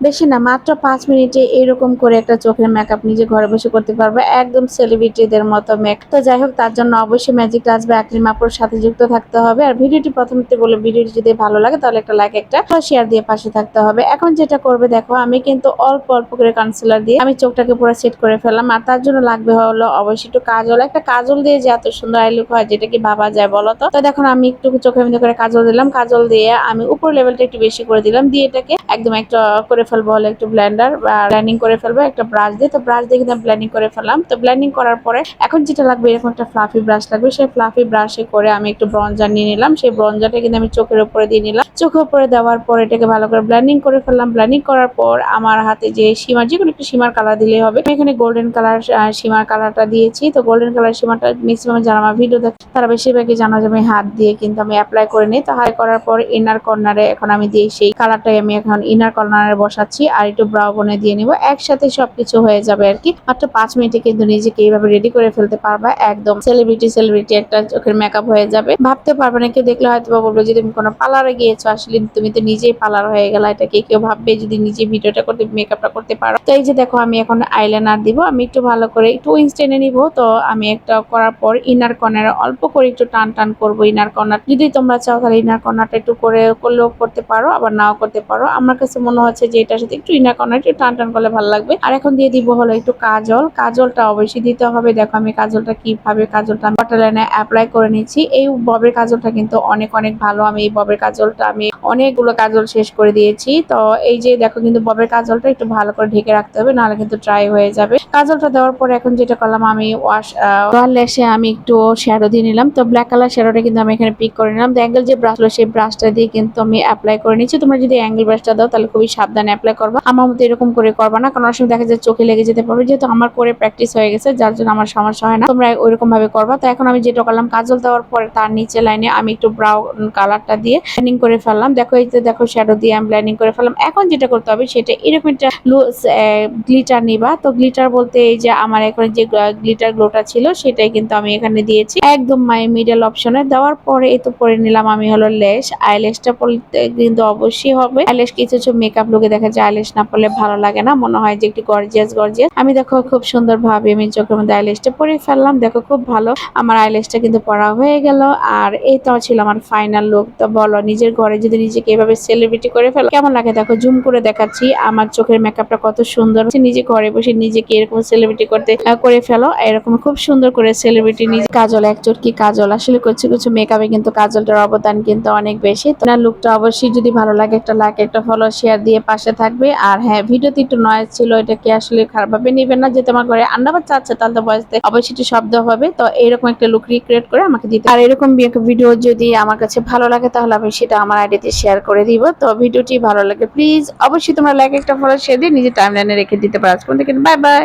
বেশি না, মাত্র পাঁচ মিনিটে এরকম করে একটা চোখের মেকআপ নিজে ঘরে বসে করতে পারবে। একদম সেলিব্রিটিদের মতো মেক তো যাই হোক, তার জন্য অবশ্যই ম্যাজিক টাচ বা অ্যাক্রিম আপুর সাথে যুক্ত থাকতে হবে। আর ভিডিওটি প্রথমতে বলে, ভিডিওটি যদি ভালো লাগে, তাহলে একটা লাইক একটা শেয়ার দিয়ে পাশে থাকতে হবে। এখন যেটা করবে, দেখো, আমি কিন্তু অল্প অল্প করে কনসিলার দিয়ে আমি চোখটাকে পুরো সেট করে ফেললাম। আর তার জন্য লাগবে হলো, অবশ্যই একটু কাজল। একটা কাজল দিয়ে যে এত সুন্দর আই লুক হয়, যেটা কি ভাবা যায় বলো তো? দেখো, আমি একটু চোখের মধ্যে করে কাজল দিলাম। কাজল দিয়ে আমি উপর লেভেলটা একটু বেশি করে দিলাম। দিয়ে এটাকে একদম একটা করে ফেলব হলো একটু ব্ল্যান্ডার বা ব্লেন্ডিং করে ফেলব, একটা ব্রাশ দিয়ে। তো ব্রাশ দিয়ে কিন্তু ব্লেন্ডিং করে ফেললাম। তো ব্লেন্ডিং করার পরে এখন যেটা লাগবে, এরকম একটা ফ্লাফি ব্রাশ লাগবে। সেই ফ্লাফি ব্রাশে করে আমি একটু ব্রঞ্জার নিয়ে নিলাম। সেই ব্রঞ্জারটা কিন্তু আমি চোখের উপরে দিয়ে নিলাম। চোখের উপরে দেওয়ার পর এটাকে ভালো করে ব্লেন্ডিং করে ফেললাম। ব্লেন্ডিং করার পর আমার হাতে যে সীমার যে কোনো একটু সীমার কালার দিলেই হবে। এখানে গোল্ডেন কালার সীমার কালারটা দিয়েছি। তো গোল্ডেন কালার সীমাটা ম্যাক্সিমাম যারা আমার ভিডিও দেখে, তারা বেশিরভাগই জানা যাবে হাত দিয়ে কিন্তু আমি অ্যাপ্লাই করে নিই। তো হাই করার পর ইনার কর্নারে এখন আমি দিয়ে সেই কালারটাই আমি এখন ইনার কর্নারে বসাচ্ছি আর একটু ব্রাউ বনে দিয়ে নিব। একসাথে সবকিছু হয়ে যাবে আর কি। মাত্র পাঁচ মিনিটে কিন্তু নিজেকে এইভাবে রেডি করে ফেলতে পারবা। একদম সেলিব্রিটি সেলিব্রিটি একটা চোখের মেকআপ হয়ে যাবে। ভাবতে পারবে না, কেউ দেখলে হয়তো বলব যে তুমি কোনো পার্লারে গিয়েছো, আসলে তুমি তো নিজেই পার্লার হয়ে গেলা। এটা কে কেউ ভাববে যদি নিজে ভিডিওটা করতে মেকআপটা করতে পারো। তো এই যে দেখো, আমি এখন আইলাইনার দিব। আমি একটু ভালো করে একটু উইংস টেনে নিব। তো আমি একটা করার পর ইনার কর্নারে অল্প করে একটু টান টান করব ইনার কর্নার যদি তোমরা চাও তাহলে ইনার কর্নারটা একটু করে, করলেও করতে পারো, আবার নাও করতে পারো। আমার কাছে মনে হচ্ছে যে এটার সাথে একটু ইনা কর্নার একটু টান টান করলে ভালো লাগবে। আর এখন দিয়ে দিব হলো একটু কাজল। কাজলটা অবশ্যই দিতে হবে। দেখো আমি কাজলটা কীভাবে কাজলটা বটার লাইনে অ্যাপ্লাই করে নিচ্ছি। এই ববের কাজলটা কিন্তু অনেক অনেক ভালো। আমি এই ববের কাজলটা আমি অনেকগুলো কাজল শেষ করে দিয়েছি। তো এই যে দেখো কিন্তু ববের কাজলটা একটু ভালো করে ঢেকে রাখতে হবে, নাহলে কিন্তু ড্রাই হয়ে যাবে। কাজলটা দেওয়ার পর এখন যেটা করলাম, আমি ওয়াশ লেসে আমি একটু শ্যাডো দিয়ে নিলাম। তো ব্ল্যাক কালার শ্যাডোটা কিন্তু আমি এখানে পিক করে নিলাম। অ্যাঙ্গেল যে ব্রাশ সেই ব্রাশটা দিয়ে কিন্তু আমি অ্যাপ্লাই করে নিচ্ছি। তোমরা যদি অ্যাঙ্গেল ব্রাশটা দাও, তাহলে খুবই সাবধানে অ্যাপ্লাই করবা। আমার মতো এরকম করে করবা না, কারণ সময় দেখা যায় চোখে লেগে যেতে পারবে। যেহেতু আমার করে প্র্যাকটিস হয়ে গেছে, যার জন্য আমার সমস্যা হয় না। তোমরা ওইরকম ভাবে করবা। তো এখন আমি যেটা করলাম, কাজল দেওয়ার পরে তার নিচে লাইনে আমি একটু ব্রাউন কালারটা দিয়ে ব্লেন্ডিং করে ফেললাম। দেখো এই যে দেখো শ্যাডো দিয়ে আমি ব্লেন্ডিং করে ফেললাম। এখন যেটা করতে হবে সেটা এরকম একটা গ্লিটার নিবা। তো গ্লিটার বলতে এই যে আমার এখন যে গ্লিটার গ্লোটা ছিল, সেটাই কিন্তু আমি এখানে দিয়েছি। একদম মাই মিডল অপশনে দেওয়ার পরে এই তো পরে নিলাম আমি হলো লেস আইলেসটা পরতে কিন্তু অবশ্যই হবে। আইলেস কিছু কিছু মেকআপ লোকে দেখা যায় আইলেস না পড়লে ভালো লাগে না। মনে হয় যে একটু গর্জিয়াস গর্জিয়াস আমি দেখো খুব সুন্দর ভাবে আমি চোখের মধ্যে আইলেসটা পরে ফেললাম। দেখো খুব ভালো। আমার আইলেসটা কিন্তু পরা হয়ে গেল। আর এই তো ছিল আমার ফাইনাল লুক তো বলো, নিজের ঘরে যদি নিজেকে এভাবে সেলিব্রিটি করে ফেলো? কেমন লাগে? দেখো জুম করে দেখাচ্ছি। আমার চোখের মেকআপটা কত সুন্দর। নিজে ঘরে বসে নিজেকে এরকম সেলিব্রিটি করতে করে ফেলো। এরকম খুব সুন্দর করে সেলিব্রিটি নিজে কাজল এক কি কাজল? আসলে কিছু কিছু মেকআপে কিন্তু কাজলটার অবদান কিন্তু অনেক বেশি। তো লুকটা অবশ্যই যদি ভালো লাগে, একটা লাইক একটা ফলো শেয়ার দিয়ে পাশে থাকবে। আর হ্যাঁ ভিডিওতে একটু নয়েজ ছিল, এটাকে আসলে খারাপভাবে নেবেন না। যে তোমার ঘরে আন্ডা বাচ্চা আছে, তাহলে তো বয়সতে অবশ্যই একটু শব্দ হবে। তো এরকম একটা লুক রিক্রিয়েট করে আমাকে দিতে আর এরকম ভিডিও যদি আমার কাছে ভালো লাগে, তাহলে আমি সেটা আমার আইডিতে শেয়ার করে দিব। তো ভিডিওটি ভালো লাগে প্লিজ অবশ্যই তোমরা লাইক একটা ফলো শেয়ার দিয়ে নিজের টাইম রেখে দিতে পারো। Bye bye